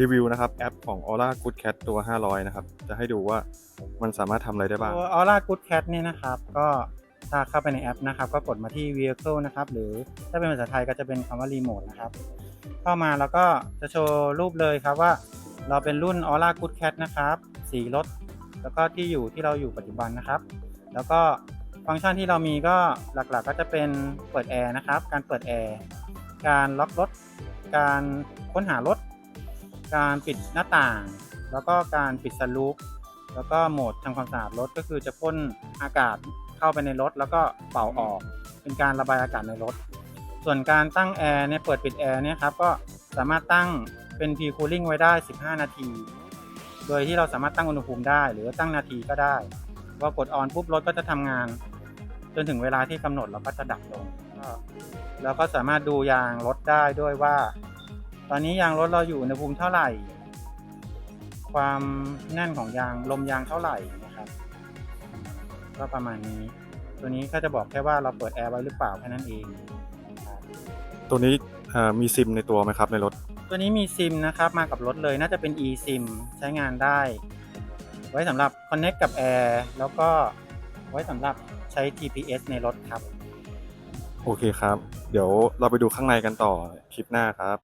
รีวิวนะครับ แอปของ Aura Good Cat ตัว 500 นะครับ จะให้ดูว่ามันสามารถทำอะไรได้บ้าง ตัว Aura Good Cat เนี่ยนะครับ ก็ถ้าเข้าไปในแอปนะครับ ก็กดมาที่ Vehicle นะครับ หรือถ้าเป็นภาษาไทยก็จะเป็นคำว่า Remote นะครับ เข้ามาแล้วก็จะโชว์รูปเลยครับว่า เราเป็นรุ่น Aura Good Cat นะครับ สีรถ แล้วก็ที่อยู่ที่เราอยู่ปัจจุบันนะครับ แล้วก็ฟังก์ชันที่เรามีก็หลักๆก็จะเป็นเปิดแอร์นะครับ การเปิดแอร์ การล็อกรถ การค้นหารถ การปิดหน้าต่าง แล้วก็การปิดสลูปแล้วก็โหมดทำความสะอาดรถก็คือจะพ่นอากาศเข้าไปในรถ แล้วก็เป่าออก เป็นการระบายอากาศในรถ ส่วนการตั้งแอร์เนี่ยเปิดปิดแอร์เนี่ยครับก็สามารถตั้งเป็น P cooling ไว้ได้ 15 นาที โดยที่เราสามารถตั้งอุณหภูมิได้ หรือตั้งนาทีก็ได้พอกดออนปุ๊บรถก็จะทำงาน จนถึงเวลาที่กำหนดเราก็จะดับลงก็เราก็สามารถดูยางรถได้ด้วยว่า ตอนนี้ยางรถเราอยู่อุณหภูมิเท่าไหร่ ความแน่นของยางลมยางเท่าไหร่นะครับก็ประมาณนี้ ตัวนี้ก็จะบอกแค่ว่าเราเปิดแอร์ไว้หรือเปล่าแค่นั้นเองครับตัวนี้เอ่อมีซิมในตัวไหมครับในรถ ตัวนี้มีซิมนะครับมากับรถเลยน่าจะเป็น eSIM ใช้งานได้ ไว้สำหรับ Connect กับแอร์แล้วก็ไว้สำหรับใช้ GPS ในรถครับ โอเคครับ เดี๋ยวเราไปดูข้างในกันต่อคลิปหน้าครับ